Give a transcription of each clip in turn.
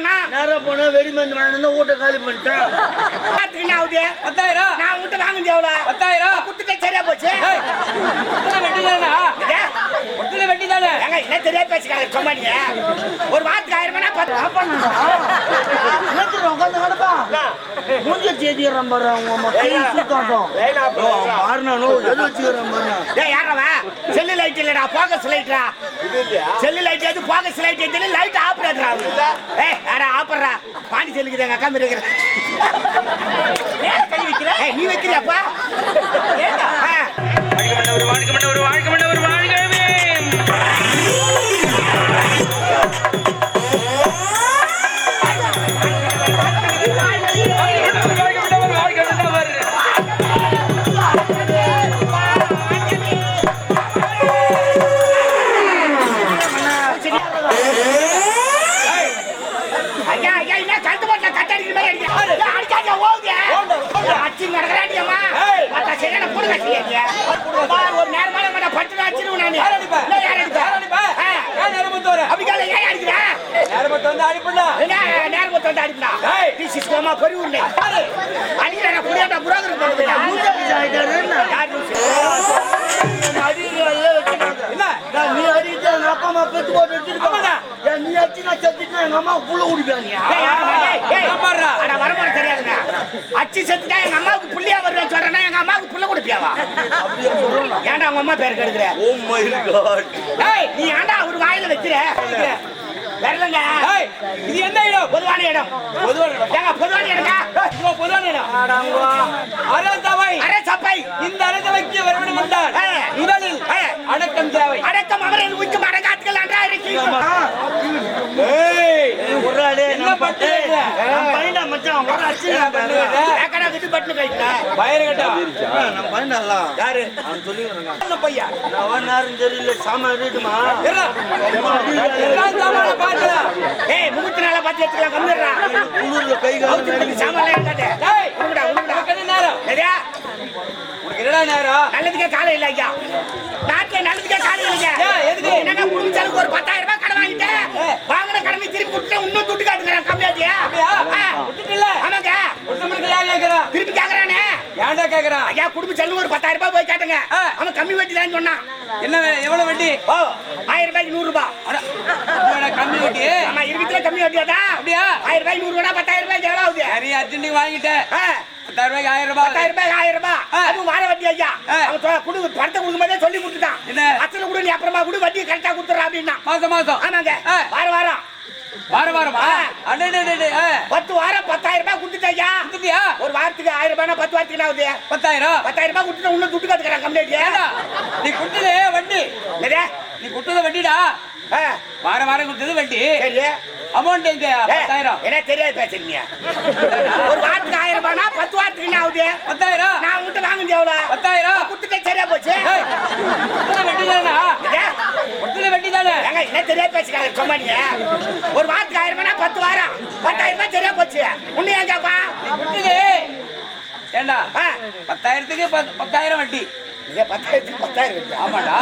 போனா நேரா போனா வெடி மருந்து வாங்கினா வீட்டை காலி பண்ணிட்டேன். என்ன ஆகுது பத்தாயிரம். நான் உங்ககிட்ட வாங்குது எவ்வளவு பத்தாயிரம். குத்துட்டே சரியா போச்சு. வெட்டி தானே? இதே, ஒட்டுல வெட்டி தானே? ஏங்க என்ன தெரியா பேசுறாங்க சொன்னாங்க ஒரு வாரத்துக்கு ஆயிரம் ரூபாய் பத்து உட்காந்து கிடப்பா? மூஞ்ச பாரு அவங்க எது வச்சுக்கிறான் யாரவ செல்லு லைட் இல்லடா போகஸ் லைட்ரா செல்லு லைட் எது போகஸ் லைட் எது லைட் ஆப்ரேட்டரா ஏய் யாரா ஆப்பறா பாண்டி செல்லுக்கு எங்க அக்கா இருக்கிற நீ வைக்கிறியாப்பா? சிஸ்டமா பொறி உண்டே அடிக்கிற புரியாத புரோகர் பண்ணுங்க மூஞ்ச ஆயிட்டாரு என்ன யார்? அடிக்கிறாள் வச்சுக்காங்க என்ன? நான் நீ அடிக்கிட்டு எங்க அப்பா அம்மா பெத்து போட்டு. ஏன் நீ அடிச்சு நான் செத்துட்டு எங்க அம்மா புள்ள குடிப்பாங்க. நான் தெரியாதுங்க. அச்சி செத்துட்டா எங்க அம்மாவுக்கு புள்ளியா வருவேன் சொல்றேன்னா எங்க அம்மாவுக்கு புள்ள கொடுப்பியாவா? ஏன்டா உங்க அம்மா பேர் கெடுக்கிற? ஓ மை காட் ஏய் நீ ஏன்டா ஒரு வாயில வைக்கிற? வரலங்க இது என்ன இடம்? பொதுவான இடம் பொதுவான இடம். பொதுவான இதோ பொதுவான இடம். அரசவை. அரே சப்பை இந்த அரசவைக்கு வர வேண்டும் என்றால் ஏ. முதலில் ஏ. அடக்கம் தேவை அடக்கம் அவரின் உயிர்க்கும் அடங்காத்துகள் அன்றா இருக்கீங்க ஏய், உர்றாடே என்ன நம்ம பட்டு பட்டு வைக்கிற? நம்ம பையனா மச்சான் ஒரு அடிச்சு என்ன பண்ணுவீங்க? ஏக்கடா விட்டு பட்டு கைட்ல பயிர் கட்டா. நம்ம பையனால யாரு? அவன் சொல்லி பையன் நான் தெரியல சாமான். ஏய் முகூர்த்த நாள பார்த்து எடுத்துக்கலாம் கம்மிடுறா கை. சாமான் உனக்கு என்னடா நேரம்? நல்லதுக்கே காலம் இல்ல ஐயா. நாட்டுல நல்லதுக்கே காலம் இல்லைங்க. ஏன், எதுக்கு? குடும்பச்சாலுக்கு ஒரு பத்தாயிரம் ரூபாய் கடன் வாங்கிட்டேன். வாங்கின கடனை திருப்பி கொடுத்து இன்னும் துட்டு காட்டுக்கிறேன் கம்மியாச்சியா அப்படியா? விட்டுட்டுல? ஆமாங்க ஒருத்தவனுக்கு யார் கேக்குறா? திருப்பி கேக்குறானே ஏன்டா கேக்குறான்? ஐயா குடும்ப செலவு ஒரு பத்தாயிரம் ரூபாய் போய் கேட்டுங்க. அவன் கம்மி வட்டி தான் சொன்னான் என்ன எவ்வளவு வட்டி ஓ ஆயிரம் ரூபாய்க்கு நூறு ரூபாய் கம்மி வட்டி ஆமா இருக்கிற கம்மி வட்டியாடா அப்படியா? ஆயிரம் ரூபாய் நூறு ரூபாய் பத்தாயிரம் ரூபாய்க்கு எவ்வளவு ஆகுது நிறைய அர்ஜென்ட்டுக்கு வாங்கிட்டேன். பத்தாயிரம் ரூபாய்க்கு ஆயிரம் ரூபாய் பத்தாயிரம் ரூபாய் ஆயிரம் ரூபாய். அதுவும் வார வட்டி ஐயா. அவன் குடு பணத்தை கொடுக்கும் போதே சொல்லி கொடுத்துட்டான் என்ன? அசல கூட நீ அப்புறமா கூட வட்டி கரெக்டா கொடுத்துறா அப்படின்னா மாசம் மாசம் ஆமாங்க ஆ. வாரம் வாரம் வாரம். பத்து வாரம் பத்தாயிரம் ரூபாய் கொடுத்துட்டாயா? கொடுத்துட்டியா? ஒரு வாரத்துக்கு ஆயிரம் ரூபாய் பத்து வாரத்துக்கு ஆகுது? பத்தாயிரம். பத்தாயிரம் ரூபாய் கொடுத்துட்டு இன்னும் துட்டு கத்துக்கிறான் கம்ப்ளைண்ட் நீ கொடுத்தது என்னது? நீ கொடுத்தது வட்டிடா ஆ, வாரம் கொடுத்தது சரி. அமௌண்ட் எங்க? பத்தாயிரம். என்ன தெரியாது பேசுறீங்க ஒரு வாரத்துக்கு ஆயிரம் ரூபாய்னா பத்து வாரத்துக்கு என்ன ஆகுது? பத்தாயிரம். நான் உங்ககிட்ட வாங்குது எவ்வளவு பத்தாயிரம். கொடுத்துட்டே சரியா போச்சு? வட்டி தானே? ஏ, கொடுத்தது வட்டி தானே? ஏங்க என்ன தெரியாது பேசுறாங்க சொன்னாங்க ஒரு வாரத்துக்கு ஆயிரம் ரூபாய்னா பத்து வாரம். பத்தாயிரம் ரூபாய் சரியா போச்சு. உன்னை ஏன் கேப்பா? நீ கொடுத்தது. ஏண்டா. பத்தாயிரத்துக்கு பத்து- பத்தாயிரம் வட்டி. பத்தாயிரத்துக்கு பத்தாயிரம். ஆமாடா.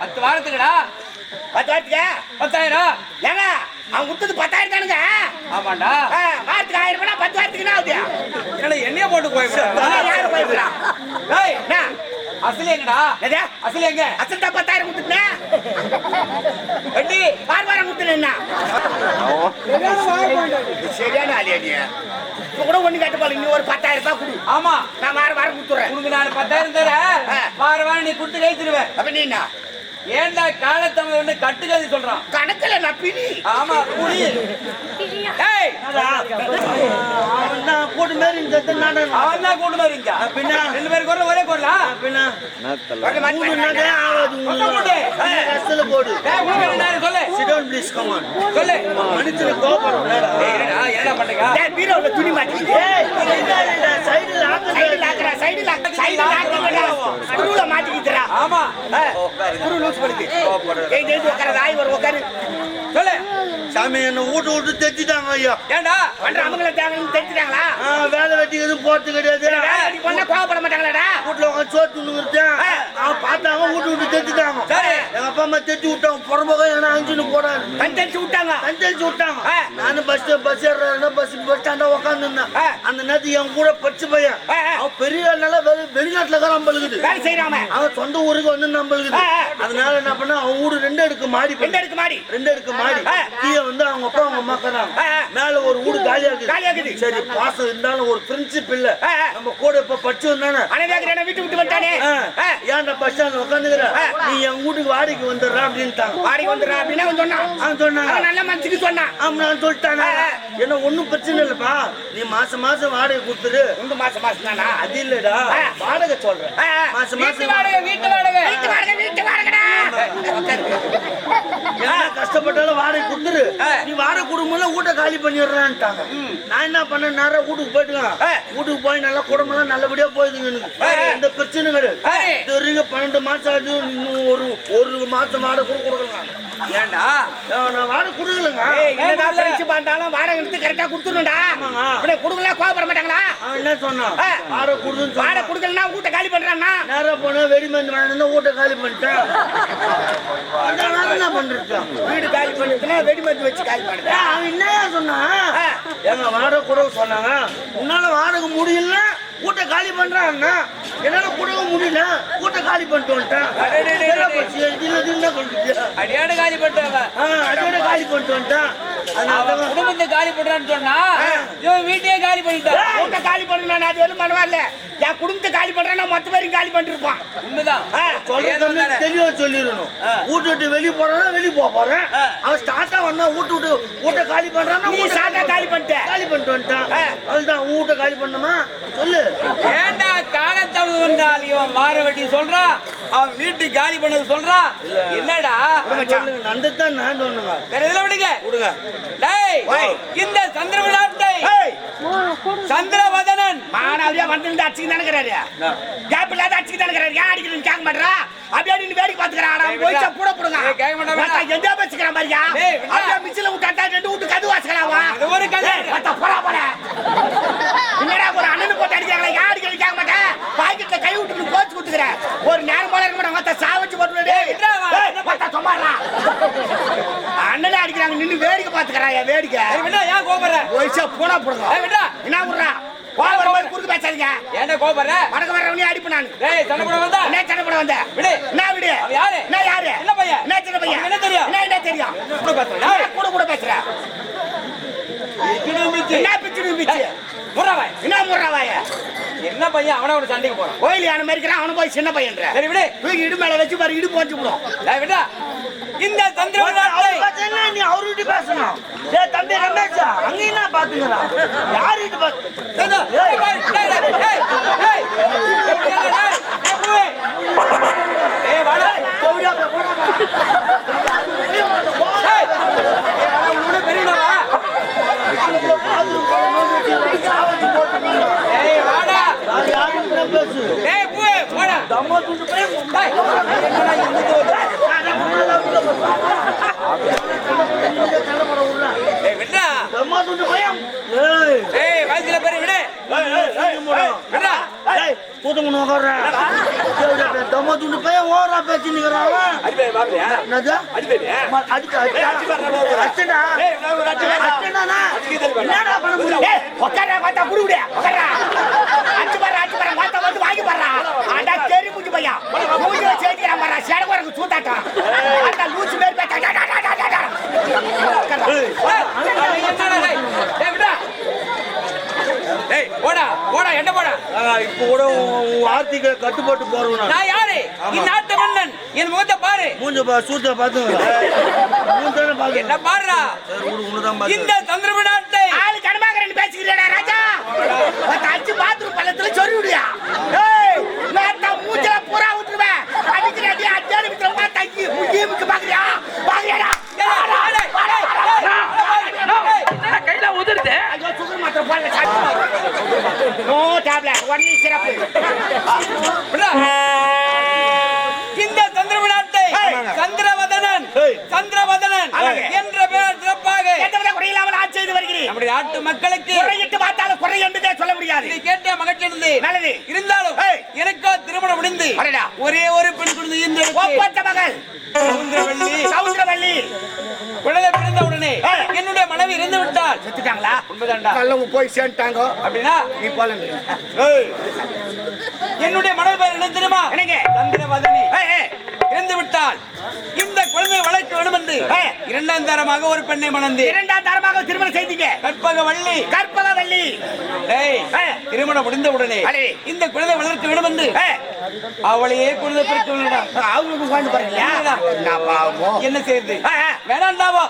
பத்து வாரத்துக்குடா. பத்தாயிரம் ஏங்க அவன் கொடுத்தது பத்தாயிரம் தானுங்க. ஆமாண்டா. ஆ, வாரத்துக்கு ஆயிரம் ரூபாய் பத்து வாரத்துக்கு என்ன ஆகுது? என்னைய போட்டு போய் ஆ, யாரு போய்க்கிறா ஏய் என்ன? அசல் எங்கடா எது? அசல் எங்க? அசல் தான் பத்தாயிரம் கொடுத்துட்டேன்? வட்டி வார வாரம் கொடுத்துட்டேன் என்ன? சரியான ஆளியா நீ இப்ப கூட ஒண்ணு கேட்டு நீ ஒரு பத்தாயிரம் ரூபாய் கொடு. ஆமா. நான் வார வாரம் கொடுத்துறேன் உனக்கு நான் பத்தாயிரம் தரேன். வார வாரம் நீ கொடுத்து கைத்துருவேன் அப்ப நீ என்ன? ஏன்டா காலத்தமிழ் வந்து கட்டுக்கதை சொல்றான்? கணக்குல நான் பிணி ஆமா தான் கூட்டு அவன் தான் பின்ன. ரெண்டு பேரும் குரல் ஒரே குரலா? பின்ன. கஷ்டத்துல போடு. சொல்லு. சொல்லு. மனுஷனை என்ன பீரோல துணி மாட்டிக்கிட்டு. சைடுல சைடுல ஆக்குறா சைடுல சைடுல ஆமா. லூஸ் ஏய் உட்கார உட்காரு. சொல்லு. சாமி என்ன வீட்டு விட்டு தைச்சிட்டாங்க ஐயா. ஏன்டா பண்ற அவங்கள தேவைன்னு தெரிஞ்சுட்டாங்களா ஆ, வேலை வெட்டி எதுவும் போறது கிடையாது. பண்ணா கோவப்பட மாட்டாங்களாடா? வீட்டுல அவன் பார்த்தாங்க வீட்டு சரி. எங்க அப்பா அம்மா தைச்சு விட்டாங்க. புறம்போக ஏன்னா அஞ்சுன்னு போடாது கண் தெளிச்சு விட்டாங்க. கண் தெளிச்சு விட்டாங்க. நானும் பஸ் பஸ் ஏறுறேன் பஸ் பஸ் ஸ்டாண்டா உட்காந்துருந்தேன். அந்த நேரத்துக்கு என் கூட பச்சு பையன். அவன் பெரிய வெளி வெளிநாட்டுல இருக்கிற நம்பளுக்குது வேலை செய்யறாம அவன். சொந்த ஊருக்கு வந்து ஆ. அதனால என்ன பண்ண அவன் வீடு ரெண்டு அடுக்கு மாடி ரெண்டு அடுக்கு மாடி. ரெண்டு அடுக்கு மாடி. கீழே வந்து அவங்க அப்பா அவங்க அம்மா இருக்கிறாங்க. மேல ஒரு வீடு காலியா காலியா இருக்குது. சரி பாசம் இருந்தாலும் ஒரு பிரின்சிப் இல்ல. நம்ம கூட இப்ப பச்சு வந்தானே அனதாகிற வீட்டு விட்டு. ஆ. ஏன்டா பஸ் ஸ்டாண்ட்ல உட்காந்துக்கிற. நீ என் வீட்டுக்கு வாடகைக்கு வந்துடுறா அப்படின்ட்டாங்க வாடி வந்துடுறா அப்படின்னு அவன் சொன்னான். அவன் அவன் நல்ல மனசுக்கு சொன்னான். ஆமா நான் சொல்லிட்டானே. என்ன ஒண்ணும் பிரச்சனை இல்லப்பா. நீ மாசம் மாசம் வாடகை கொடுத்துரு. ரெண்டு மாசம் மாசம் தானா? அது இல்லடா. வாடகை சொல்றேன். மாசம் மாசம் வாடகை வீட்டு வாடகை. வீட்டு வாடகை வீட்டு வாடகைடா. என்ன கஷ்டப்பட்டாலும் வாடகை கொடுத்துரு. நீ வாடகை கொடுக்கும்போது வீட்டை காலி பண்ணிடுறான்ட்டாங்க. நான் என்ன பண்ணேன்? நேரம் வீட்டுக்கு போயிட்டுங்க. வீட்டுக்கு போய் நல்லா குடும்பம்லாம் நல்லபடியா போயிடுங்க எனக்கு. எந்த பிரச்சனை கிடையாது. இது வரைக்கும் பன்னெண்டு மாசம் ஆகுது. இன்னும் ஒரு ஒரு மாசம் வாடகை கூட கொடுக்கலாம் ஏண்டா? நான் வாடகை கொடுக்கலங்க. என்னதான் பிரிச்சு பார்த்தாலும் வாடகை. எடுத்து கரெக்டா கொடுத்துருண்டா. இப்படி கொடுக்கல கோபப்பட மாட்டாங்களா? என்ன சொன்னான். வாடகை கொடுன்னு வாடகை கொடுக்கலன்னா வீட்டை காலி பண்றான்னா? நேரா போனா வெடிமருந்து வாங்கினா வீட்டை காலி பண்ணிட்டேன். வீடு காலி பண்ணிட்டுனா வெடிமருந்து வச்சு காலி பண்ணுறேன் அவன் என்னையா சொன்னான். எங்க வாடகை கூட சொன்னாங்க. உன்னால வாடகை முடியல வீட்டை காலி பண்றான் என்னால கூடவே முடியல. வீட்டை காலி பண்ணிட்டு வந்துட்டேன்? அடியாடு காலி பண்ணிட்டாங்க ஆ, அதோட காலி பண்ணிட்டு வந்துட்டேன். குடும்பத்தை காலி பண்றான்னு சொன்னா இவன் வீட்டையே காலி பண்ணிட்டான். வீட்டை காலி பண்ணணும் அது எதுவும் பரவாயில்ல என் குடும்பத்தை காலி பண்றேன்னா மொத்த பேரும் காலி பண்ணிட்டு இருப்பான் உண்மைதான் சொல்றது. தெளிவா சொல்லிடணும். வீட்டு விட்டு வெளிய போறானா வெளிய போக போறேன். அவன் ஸ்டார்ட்டா வந்தா வீட்டு விட்டு வீட்டை காலி பண்றானா நீ வீட்டை சாட்டா காலி பண்ணிட்ட. காலி பண்ணிட்டு வந்துட்டான். அதுதான் வீட்டை காலி பண்ணுமா சொல்லு. ஏண்டா காலத்தழுது வந்தால் இவன் மாற வெட்டி சொல்றான் அவன் வீட்டு காலி பண்ணது சொல்றான் என்னடா சொல்லுங்க நந்தத்தான் நான் சொன்னேங்க வேற எதுல விடுங்க? விடுங்க. இந்த சந்திர விளையாட்டை ஏய், சந்திரவதனன். மானாவரியா வந்து அடிச்சுக்கு தானுங்கிறாரு கேப் இல்லாத அடிச்சுக்கு தானுங்கிறாரு ஏன் அடிக்கிறேன்னு கேட்க மாட்டா அப்படியே நின்னு வேடிக்கை பாத்துக்கிறான் போயிச்சா. கூட போடுங்க எந்த ஏய், விட்றா. அப்படியே மிச்சில விட்டாட்டா ரெண்டு விட்டு கது அது ஒரு கதை. போடா போட. என்னடா ஒரு அண்ணனு போட்டு அடிக்கிறாங்களா? யார் அடிக்கிறது கேட்க மாட்டேன். பாக்கெட்ல கை விட்டு போச்சு குத்துக்கிற. ஒரு நேரம் போல இருக்க மாட்டேன் மத்த சாவச்சு போட்டு சும்மாடா. அண்ணனே அடிக்கிறாங்க. நின்னு வேடிக்கை பாத்துக்கிறான் வேடிக்கை. போடுங்க ஏய், விட்றா. என்ன கோவம் வர மாதிரி குறுக்கு பேசாதீங்க. ஏன்டா கோபப்படுற? வடக்கு வர்றவனே அடிப்பு நான். டேய் சண்டை போட வந்தா? என்ன வந்த? விடு. என்ன விடு? அவன் யாரு? என்ன யாரு? என்ன பையன்? என்ன சின்ன பையன்? என்ன தெரியும்? என்ன என்ன தெரியும்? கூட. என்ன கூட கூட பேசுற. என்ன பிச்சு பிச்சு? டேய், முறா வாய். என்ன முறாவாய என்ன பையன்? அவன ஒரு சண்டைக்கு போறான். கோயில் யானை மாதிரி அவனு போய் சின்ன பையன்ற. சரி விடு. தூக்கி இடு மேல வச்சு பாரு இடு போச்சு விடும் விடா இந்த சந்திர அவரு விளையாட்டை பார்த்தீங்கன்னா நீ அவர்கிட்ட பேசணும். டேய் தம்பி ரமேஷா அங்க என்ன பாத்துக்கிறா? யாருகிட்ட பேசு? ஏய், போடா. தம்மா துண்டு போய் டேய், என்னடா இங்கிட்டு வருது? ஏய், தம்மா துண்டு ஓரா என்னடா பண்ண முடியும் டேய், விட்றா. டேய், போடா. போடா என்ன போடா? இப்போ கூட வார்த்தைக்கு கட்டுப்பட்டு போறவன்? நான் யாரு? இந்நாட்டு மன்னன். என் முகத்தை பாரு. மூஞ்ச பா சூத்த பாத்துங்க மூஞ்சான பாத்து என்ன பாருடா பாத்து இந்த சந்திரபு நாட்டை ஆளு கனமாகரன் பேசிக்கிறேடா ராஜா மத்த அச்சு பாத்ரூம் பள்ளத்துல சொறி விடுயா ஏய் நான் தான் மூஞ்சல பூரா விட்டுருவேன் அடிக்கிற அடி அச்சாரி விட்டுற மாட்டா ஐயோ முக்கியமுக்கு பாக்குறியா பாக்குறியாடா கையில உதிருது ஐயோ சுகர் மாத்திரை போடல நோ டேப்லெட் ஒன்லி சிறப்பு இந்த சந்திரபு நாட்டை ஆமாங்க. சந்திரவதனன் ஏய். சந்திரவதனன் ஆமாங்க. என்ற பெயர் சிறப்பாக எந்தவித குறையில்லாமல் ஆட்சி செய்து வருகிறேன் நம்முடைய நாட்டு மக்களுக்கு குறையிட்டு பார்த்தாலும் குறை என்பதே சொல்ல முடியாது. இதை கேட்ட மகிழ்ச்சி இருந்தது நல்லது. இருந்தாலும். எனக்கா திருமணம் முடிந்து. ஒரே ஒரு பெண் குழந்தை இந்த ஒப்பற்ற மகள். சவுந்தரவல்லி சவுந்தரவல்லி குழந்தை பிறந்த உடனே. என்னுடைய மனைவி இறந்து விட்டால் செத்துட்டாங்களா? உண்மைதான்டா. போய் சேர்ந்துட்டாங்க. அப்படின்னா நீ போல என்னுடைய மனைவி பேர் என்ன தெரியுமா? சந்திரவதனி. இறந்து விட்டால் இந்த குழந்தையை வளர்க்க வேண்டும் என்று. இரண்டாம் தரமாக ஒரு பெண்ணை மணந்து இரண்டாம் தரமாக திருமணம் செய்தீங்க. கற்பக வள்ளி. கற்பகவல்லி டேய், ஆ. திருமணம் முடிந்த உடனே. இந்த குழந்தை வளர்க்க வேண்டும் என்று அவளையே குழந்தை பிறக்க அவங்களுக்கு என்ன செய்யுது. வேணாண்டாவோ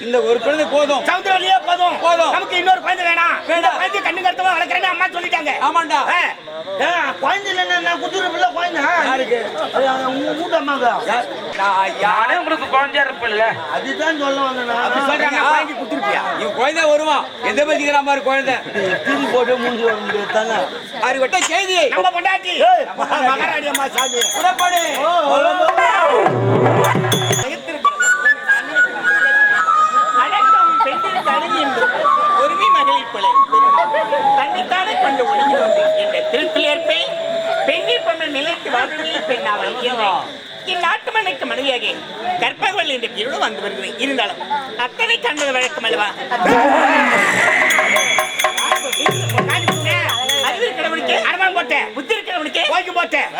இந்த ஒரு குழந்தை போதும். சமுத்திரவல்லியே போதும். போதும். நமக்கு இன்னொரு குழந்தை வேணாம். இந்த குழந்தை கண்ணு கருத்தமா வளர்க்கறேன்னு அம்மா சொல்லிட்டாங்க. ஆமாண்டா. குழந்தை இல்லைன்னா நான் குத்துற பிள்ளை குழந்தை. யாருக்கு? உங்க. யார்? நான் யாரே உங்களுக்கு குழந்தையா இருப்பில்ல அதுதான் சொல்ல வந்தேன். சொல்றாங்க. ஆ. குழந்தை குடுத்துருப்பியா? இவன் குழந்தை வருவான் எந்த பத்திக்கிற மாதிரி குழந்தை. தூக்கி போட்டு முடிஞ்சு வர முடியாது தானே? அது விட்ட செய்தி. நம்ம பொண்டாட்டி. மகாராணி அம்மா சாமி. புறப்படு. ஒருமை மகளிர் கொலை தன்னைத்தானே கொண்டு ஒழுகிறது என்ற திருக்குள்ளேற்பே பெண்ணில் பொண்ணு நிலைத்து வாழ்வே பெண்ணாவல் இந்நாட்டு மண்ணுக்கு மனைவியாக கற்பகவல் என்ற பேரோடு வந்து வருகிறேன் இருந்தாலும் அத்தனை காண்பது வழக்கம் அல்லவா இருக்கிறவனுக்கு போட்டேன் புத்தி இருக்கிறவனுக்கு போய்க்கு போட்டேன்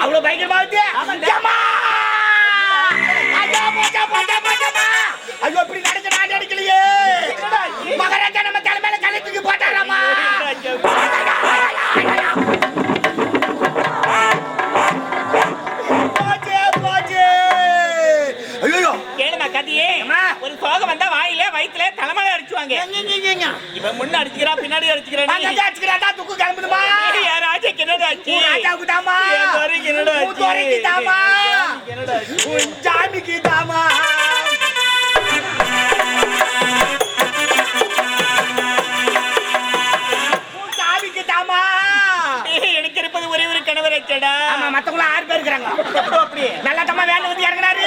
அவ்வளவு பயங்கரமா. அம்மா! ஐயோ, இப்படி நினைக்கலையே. மகாராஜா நம்ம தலைமையில கல்லை தூக்கி போட்டாராம்மா. போச்சு, போச்சு. ஐயையோ. கேளுமா கதையே அம்மா. ஒரு சோகம் வந்தா வாயில வயித்துல தலைமலை அடிச்சுவாங்க இவன் முன்ன அடிச்சுக்கிறான் பின்னாடி அங்க அடிச்சுக்கிறான்டா, துக்கு கிளம்புதுமா. யாராச்சும் என்னடா ஆச்சு ராஜாவுக்கு தாமா. என்னடா ஆச்சு? என்னடா ஆச்சு? சாமிக்கு தாமா. ஆச்சடா ஆமா, மத்தவங்க ஆறு பேர் இருக்கிறாங்க. அப்படி? நல்ல தம்மா வேலை வந்து இறங்குனாரு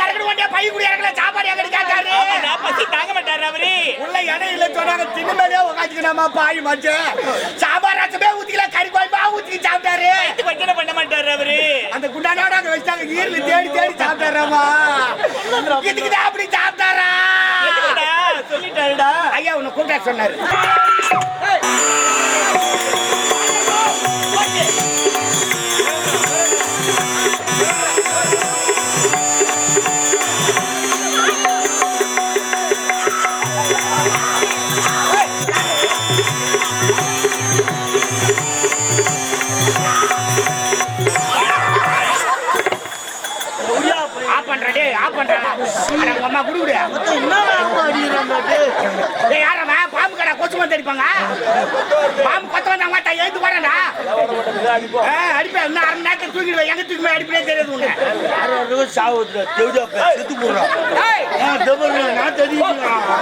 இறங்கணும் வண்டியா பை கூட இறங்கல சாப்பாடு எங்க கேட்டாரு பசி தாங்க மாட்டாரு அவரு. உள்ள இடம் இல்ல சொன்னாங்க சின்ன மேலே உட்காந்துக்கணுமா பாய் மச்சு சாம்பார் ரசமே ஊத்திக்கல கறி குழம்பா ஊத்தி சாப்பிட்டாரு. கொஞ்சம் பண்ண மாட்டாரு அவரு. அந்த குண்டானோட அங்க வச்சாங்க ஈரல் தேடி தேடி சாப்பிட்டாராமா. இதுக்கு அப்படி சாப்பிட்டாரா? சொல்லிட்டாருடா. ஐயா உன்னை கூப்பிட்டா சொன்னாரு. பண்றா ஆஃப் பண்றா. அட உங்க அம்மா குடு குடு மொத்தம் என்னடா அவங்க அடிக்கிறாங்க, டேய்? டேய் யாரம்மா? பாம்பு கடை கொசு வந்து அடிப்பாங்க பாம்பு கொத்த வந்தாங்க மாட்டா எழுந்து வரேன்டா அடிப்பேன். இன்னும் அரை நேரத்தில் தூக்கிடுவேன். எங்க தூக்கி போய் அடிப்பே தெரியாது உன்னை.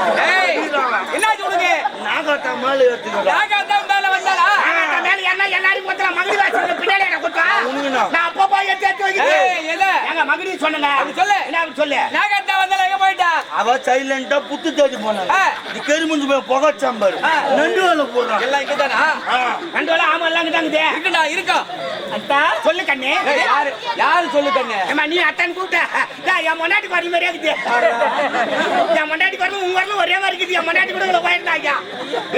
என்னாச்சு உனக்கு? நாகாத்தா மேல ஏத்துக்கிறா. யாக்கா தான் மேல வந்தாளா? ஆ, மேல என்ன எல்லாரும் கொத்தலாம் மகிழ் வாசி பின்னாடி என்ன? நான் அப்பப்போ எடுத்து வைக்கிறேன். எல. எங்க மகிழ் சொன்னங்க அப்படி சொல்லு. என்ன அப்படி சொல்லு? நாகத்தா வந்தால எங்க போயிட்டா? அவ சைலண்டா புத்து தேடி போனாங்க. இது கறி முடிஞ்சு போய் புகை சாம்பார். நண்டு வேலை போடுறான். எல்லாம் ஆமா எல்லாம் இருக்குடா இருக்கா? அத்தா சொல்லு கண்ணு. யாரு? யாரு சொல்லு கண்ணு? ஏம்மா நீ அத்தான் கூப்பிட்ட. என் மொண்டாட்டி வரல மாதிரியே இருக்குது. என் மொண்டாட்டி வரலும் உங்க ஒரே மாதிரி இருக்குது. என் மொண்டாட்டி கூட போயிருந்தாங்க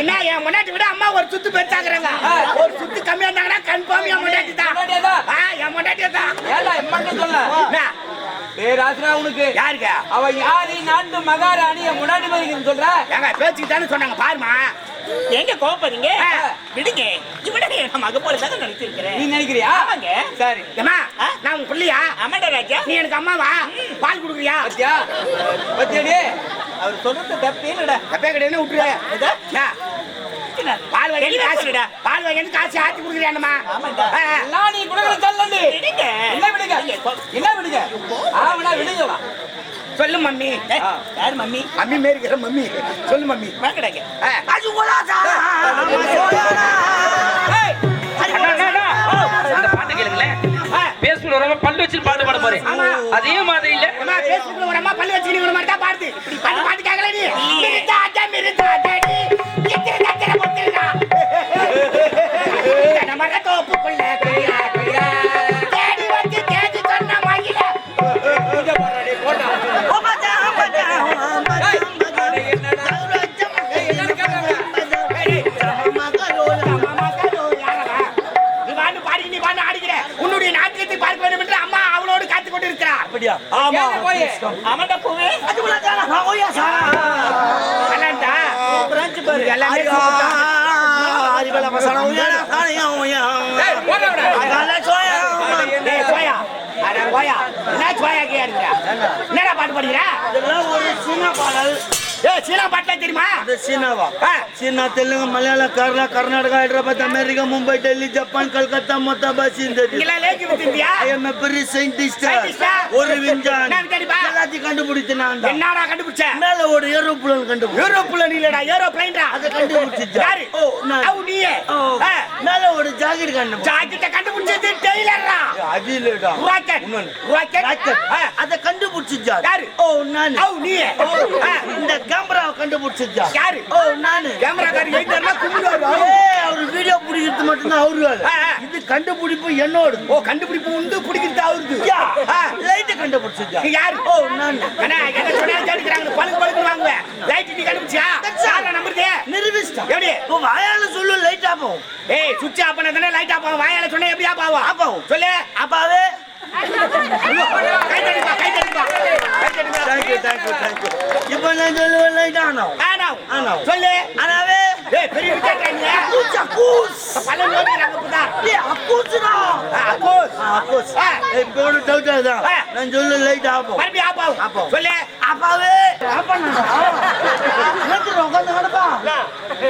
என்ன என் மொண்டாட்டி விட அம்மா ஒரு சுத்து பெருசாக்குறாங்க. ஒரு சுத்து கம்மியா இருந்தாங்கன்னா கன்ஃபார்ம் என் மொண்டாட்டி தான். ஆ, என் மொண்டாட்டி தான். ஏடா எம்மட்ட சொல்ல என்ன? ஏய் ராசனா உனக்கு யாருங்க அவ யாரு? நாட்டு மகாராணிய முன்னாடி மதிக்குன்னு சொல்ற? ஏங்க பேச்சுக்கு தானே சொன்னாங்க பாருமா எங்க கோபப்படுறீங்க. விடுங்க. இவனை நான் மக போல தான் நினைச்சிருக்கிறேன்? நீ நினைக்கிறியா? ஆமாங்க. சரி. ஏமா நான் உன் பிள்ளையா? ராஜா. நீ எனக்கு அம்மாவா? பால் கொடுக்குறியா? பத்தியா? பத்தியாடி அவர் சொல்றது தப்பே இல்லடா. தப்பே கிடையாது விட்டுரு? பால் வாங்கி தெளிவா காசு சொல்லுடா. பால் வாங்கி காசு ஆத்தி கொடுக்குறியாண்டமா. எல்லாம் நீ குடுக்கற தள்ளண்டு. விடுங்க. என்ன விடுங்க? என்ன விடுங்க? ஆவனா சொல்லு மம்மி. யார் மம்மி? மம்மி மாரி இருக்கிற மம்மி. சொல்லு மம்மி. வாங்கடாங்க. அது ஏய் இந்த பாட்டை கேளுங்களேன். பேஸ்புக் வராம பல்லு வச்சு பாட்டு பாட போறேன். அதே மாதிரி இல்ல. ஒரு மாதிரி தான் பாடுது. அந்த பாட்டு கேட்கல நீ மிருந்தாட்டடி இத்திர தத்திர மரத்தோப்புக்குள்ள குடியா குடியா. தேடி வந்து தேடி சொன்ன மயில. உன்னுடைய நாட்டியத்தை பார்க்க ஐயா அதுக்குள்ள மசாலா சாயா. சோயா. என்ன சோயா கேக்குற என்னடா பாட்டு படிக்கிற சீனா பாட்டுல தெரியுமா? அது சீனாவா? China Telugu Malayalam Kerala Karnataka Hyderabad America Mumbai Delhi Japan Calcutta மொத்த a பெரிய சயின்டிஸ்ட்? ஒரு விஞ்ஞானி? எல்லாத்தையும் கண்டுபிடிச்சு நான் என்னடா கண்டுபிடிச்ச? மேல ஒரு ஏரோப்ளேன் கண்டுபிடிச்சு. ஏரோப்ளேன் இல்லடா ஏரோப்ளேன்டா? அதை கண்டுபிடிச்சிச்சா யாரு? ஓ நான். நீயே. மேல ஒரு ஜாக்கெட் கண்டுபிடிச்சு. ஜாக்கெட்ட கண்டுபிடிச்சது டெய்லர்ரா? அது இல்லடா ராக்கெட். ராக்கெட். அதை கண்டுபிடிச்சிச்சா யாரு? ஓ நான். நீயே. இந்த கேமராவை கண்டுபிடிச்சிச்சா யாரு? ஓ நானு. கேமராக்காரி எயிட்டர்னா கும்பிடுவாரு. ஏய், அவரு வீடியோ பிடிக்கிறது மட்டும்தான் அவரு. இது கண்டுபிடிப்பு என்னோட. ஓ கண்டுபிடிப்பு உண்டு பிடிக்கிறது அவருது. ஆ, லைட் கண்டுபிடிச்சிச்சா நீ யாரு? ஓ நான். அண்ணா என்ன சொன்னா கேட்டுக்கிறாங்க பழுக்கு பழுக்கு வாங்குவேன் லைட் நீ கண்டுபிடிச்சா நம்புறது? நிரூபிச்சிட்டா எப்படி? உன் வாயால சொல்லு லைட் ஆகும் ஏய் சுவிட்ச் ஆஃப் பண்ணதானே லைட் ஆஃப் ஆகும் வாயால சொன்னா எப்படி ஆஃப் ஆகும் ஆஃப் ஆகும். சொல்லு. அப்பாவே கை தட்டுப்பா கை தட்டுப்பா கை தட்டுப்பா thank you thank you thank you இப்போ நான் சொல்லுவேன் லைட் ஆனோம் ஆனாவும் ஆனாவும். சொல்லு ஆனாவே ஏய் பெரிய விக்கெட் அக்கூஸ் அக்கூஸ் பல நோக்கிறாங்க புதா ஏய் அக்கூஸ்டா அப்போஸ் அக்கூஸ் ஆ. இப்போ டவுட் தான் நான் சொல்லு லைட் ஆகும் மறுபடியும் ஆஃப் ஆகும் சொல்லு அப்பாவே அப்பா நேற்று உட்காந்து கிடப்பா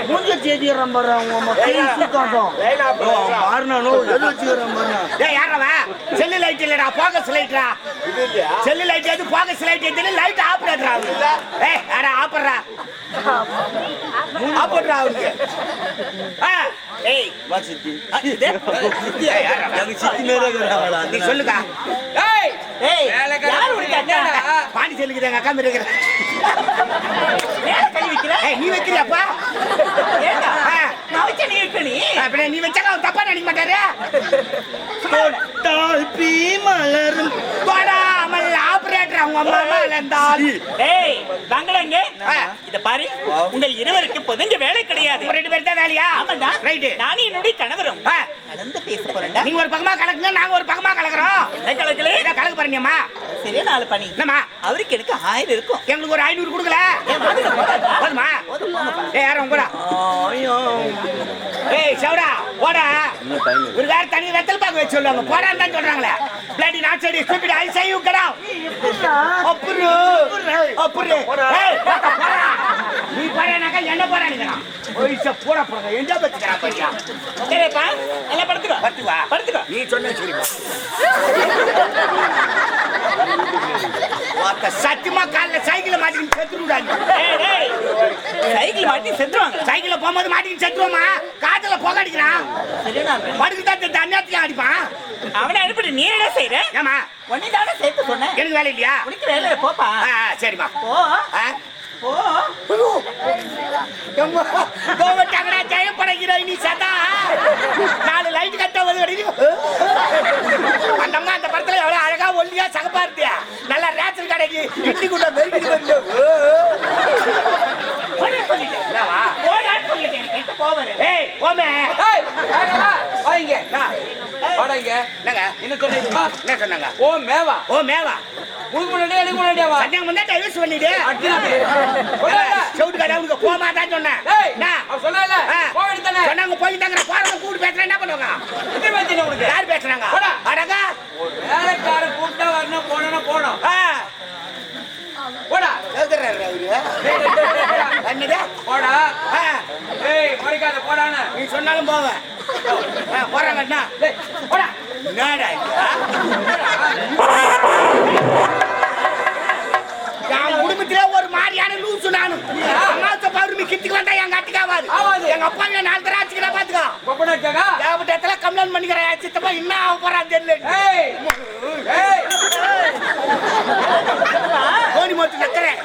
மூஞ்ச தேதிடுறான் பாரு அவங்க அம்மா கை சுத்தாட்டம் பாருனானோ எது வச்சுக்கிறான் ஏய் யாரவா செல்லு லைட் இல்லடா போக்கஸ் லைட்ரா செல்லு லைட் எது? போக்கஸ் லைட் எது? லைட் பண்ணுறா ஏய் அட அவருக்கு ஆ ஏய் வா சித்தி ஏய், யாரா? எங்க சித்தி மேலே இருக்கிறாங்களா நீ சொல்லுக்கா. ஏய், ஏய் யார் உனக்கு அண்ணா? பாண்டி செல்லுக்குது எங்க அக்கா இருக்கிற. மேல கை வைக்கிற ஏய் நீ வைக்கிறியாப்பா ஏண்டா. நான் வச்ச நீ வைக்க நீ? அப்படியே நீ வச்சாக்க அவர் தப்பா நினைக்க மாட்டாரு. தொட்டால் பீ மலரும். தொடாமல் ஆபரேட்டர் அவங்க அம்மா. ஏய் வாங்கலங்க ஆ. இத பாரு. உங்கள் இருவருக்கு பொதுங்க வேலை கிடையாது. ஒரு ரெண்டு பேர் தான் வேலையா? ஆமாண்டா. ரைட்டு. நானும் என்னுடைய கணவரும். கலந்து பேச போறேன்டா. நீங்க ஒரு பக்கமா கலக்குங்க நாங்க ஒரு பக்கமா கலக்குறோம். என்ன கலக்கலே என்ன கலக்கு பாருங்கம்மா சரியா நாலு பணி என்னம்மா? அவருக்கு எனக்கு ஆயிரம் இருக்கும். எங்களுக்கு ஒரு ஐநூறு கொடுக்கல? போதுமா. ஏய் யாரும் கூட ஆயோ ஏய் சவுடா போடா. ஒரு வேற தனி வெத்தல் பாக்க வச்சு சொல்லுவாங்க. போடான்னு தான் சொல்றாங்களே. பிளடி நாட் side stupid I say you get out அப்புறு அப்புறு ஏய் போடா, போடா. நீ போறேனாக்கா என்ன போறானுங்கறான் ஓய்ஸ போடா போடா. எங்க பத்துக்கறா பையா சரிப்பா எல்லாம் படுத்துக்கோ. பத்து வா. படுத்துக்கோ. நீ சொன்ன சரிப்பா சத்தியமா கால்ல சைக்கிள மாட்டிக்கிட்டு செத்துருடாங்க சைக்கிள் மாட்டி செத்துருவாங்க. சைக்கிள்ல போகும்போது மாட்டிக்கிட்டு செத்துருவோமா? காத்துல புகை அடிக்கிறான் படுக்கு தான் தண்ணியாத்தையும் அடிப்பான். அவனை அனுப்பிட்டு நீ என்ன செய்யற ஏமா ஒன்னே தானே சேர்த்து சொன்னேன். எனக்கு வேலை இல்லையா? உனக்கு வேலை போப்பா. சரிம்மா. போ? போ. கோவட்டாங்கடா, ஜெயப்படைக்கிற நீ சதா. நாலு light கட்ட வந்து கிடைக்கும். அந்த அம்மா அந்த படத்துல எவ்வளவு அழகா ஒல்லியா சகப்பா இருந்தியா? நல்லா ரேஷன் கடைக்கு இட்லி கூட வந்து போடா சொல்லிட்டேன். என்னவா? போடான்னு சொல்லிட்டேன். எனக்கு எங்க கோவம் வருது? ஏய் ஓமே ஏய், வாங்க, வா. வா இங்க. வாடா இங்க. என்னங்க என்ன சொன்னீங்க? என்ன சொன்னாங்க ஓ மேவா ஓ மேவா உனக்கு முன்னாடியா எனக்கு முன்னாடியாவா சந்தேகம் வந்தா டைவர்ஸ் பண்ணிடு. சவுட்டு கடை அவனுக்கு போமா தான் சொன்னேன் சொன்னான்ல, ஆ. போக வேண்டியதானே? சொன்னாங்க போய் தாங்க கூட்டு பேசுறேன் என்ன பண்ணுவாங்க தெரியும் உனக்கு? யார் பேசுறாங்க. அடங்கா ஒரு வேலைக்காரன் கூப்பிட்டா வரணும், போனா. ஆ போடா. கேக்குறாரு அவரு டேய், போடா. ஏய், முறைக்காத, போடான்னு. நீ சொன்னாலும் போவேன் என்னடா? என் குடும்பத்திலே ஒரு மாதிரியான லூசு நானு அம்மாத்த பௌர்ணமி கித்துக்கு வந்தா என் கட்டுக்காவாது. எங்க அப்பா என் நாலு தடவை அடிச்சுக்கிறா பாத்துக்கோ? தேவட்டத்துல கம்ப்ளைண்ட் பண்ணிக்கிறேன் சித்தப்பா என்ன ஆக போறான் தெரியல. கோணி மொத்து நக்கிறேன்.